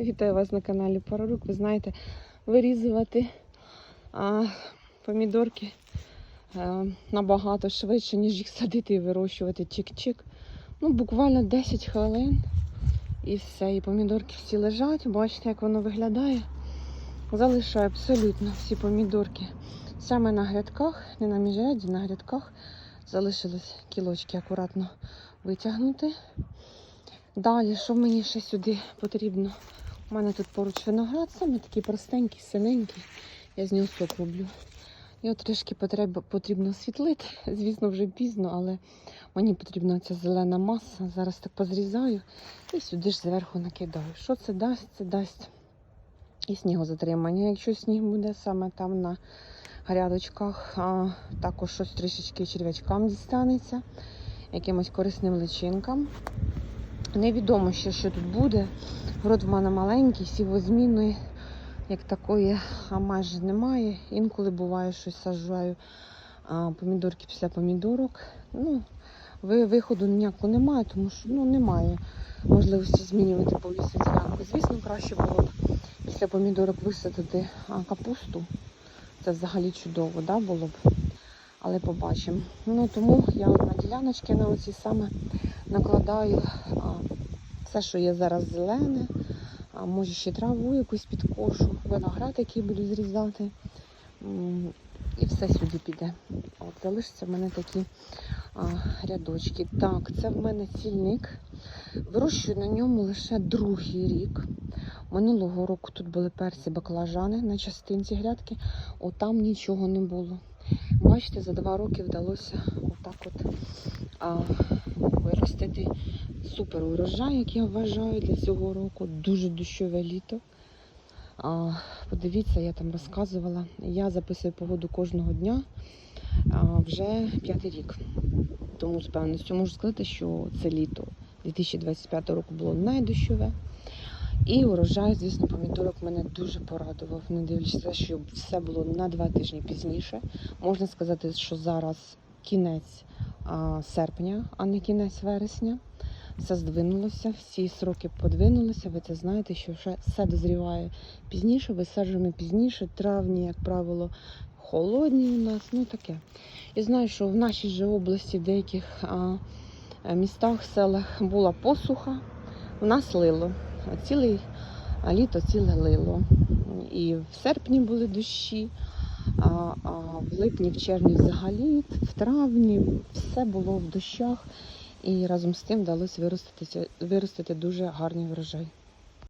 Вітаю вас на каналі Парарук. Ви знаєте, вирізувати а, помідорки а, набагато швидше, ніж їх садити і вирощувати чик-чик. Ну, буквально 10 хвилин і все. І помідорки всі лежать. Бачите, як воно виглядає. Залишаю абсолютно всі помідорки саме на грядках, не на міжряді, на грядках. Залишилось кілочки акуратно витягнути. Далі, що мені ще сюди потрібно? У мене тут поруч виноград, саме такий простенький, синенький. Я з нього сок роблю. Його трішки потрібно, потрібно освітлити. Звісно, вже пізно, але мені потрібна ця зелена маса. Зараз так позрізаю і сюди ж зверху накидаю. Що це дасть? Це дасть і снігозатримання. Якщо сніг буде саме там на грядочках, а також щось трішечки черв'ячкам дістанеться, якимось корисним личинкам. Невідомо ще, що тут буде. Город в мене маленький, сівозміни як такої а майже немає. Інколи буває щось саджаю помідорки після помідорок. Ну, виходу ніякого немає, тому що ну, немає можливості змінювати повністю ділянку. Звісно, краще було б після помідорок висадити капусту. Це взагалі чудово да, було б. Але побачимо. Ну тому я на діляночки на оці саме накладаю все, що є зараз зелене, а може ще траву якусь підкошу, виноград, який буду зрізати. І все сюди піде. От залишаться в мене такі а, рядочки. Так, це в мене цільник. Вирощую на ньому лише другий рік. Минулого року тут були перці баклажани на частинці грядки, отам нічого не було. Бачите, за два роки вдалося отак от а, виростити супер урожай, як я вважаю, для цього року. Дуже дощове літо. А, подивіться, я там розказувала. Я записую погоду кожного дня а, вже п'ятий рік. Тому з певністю можу сказати, що це літо 2025 року було найдощове. І урожай, звісно, помідорок мене дуже порадував, не дивлячись, що все було на два тижні пізніше. Можна сказати, що зараз кінець а, серпня, а не кінець вересня. Все здвинулося, всі сроки подвинулися. Ви це знаєте, що вже все дозріває пізніше, висаджуємо пізніше. Травні, як правило, холодні у нас, ну таке. І знаю, що в нашій же області, в деяких а, містах, селах була посуха, у нас лило. Цілий літо ціле лило. І в серпні були дощі, а, в липні, в червні взагалі, в травні все було в дощах. І разом з тим вдалося виростити, виростити дуже гарний врожай.